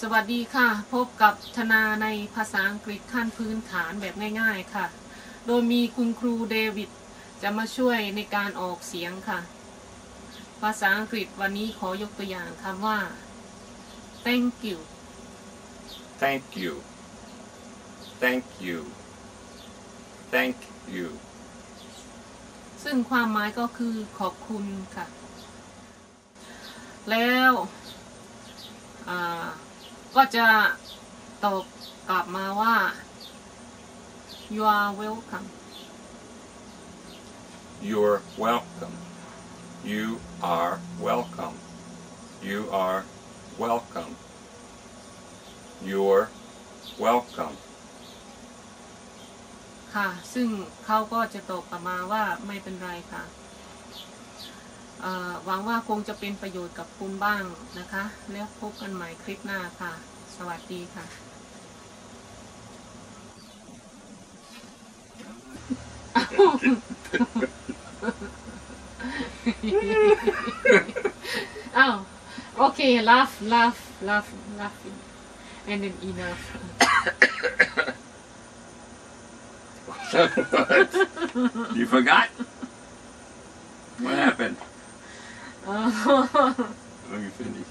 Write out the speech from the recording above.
สวัสดีค่ะ พบกับธนาในภาษาอังกฤษขั้นพื้นฐานแบบง่ายๆค่ะ โดยมีคุณครูเดวิดจะมาช่วยในการออกเสียงค่ะ ภาษาอังกฤษวันนี้ขอยกตัวอย่างคำว่า thank you Thank you. Thank you. Thank you. ซึ่งความหมายก็คือขอบคุณค่ะ แล้วอ่า ก็จะตอบกลับมาว่า you are welcome You're welcome. You are welcome. You are welcome. You're welcome. ค่ะ ซึ่งเขาก็จะตอบกลับมาว่าไม่เป็นไรค่ะเอ่อ หวังว่าคงจะเป็นประโยชน์กับคุณบ้างนะคะ แล้วพบกันใหม่คลิปหน้าค่ะ สวัสดีค่ะอ้าโอเค laugh laugh laugh laughing and then enough You forgot? What happened? Oh. Let me finish.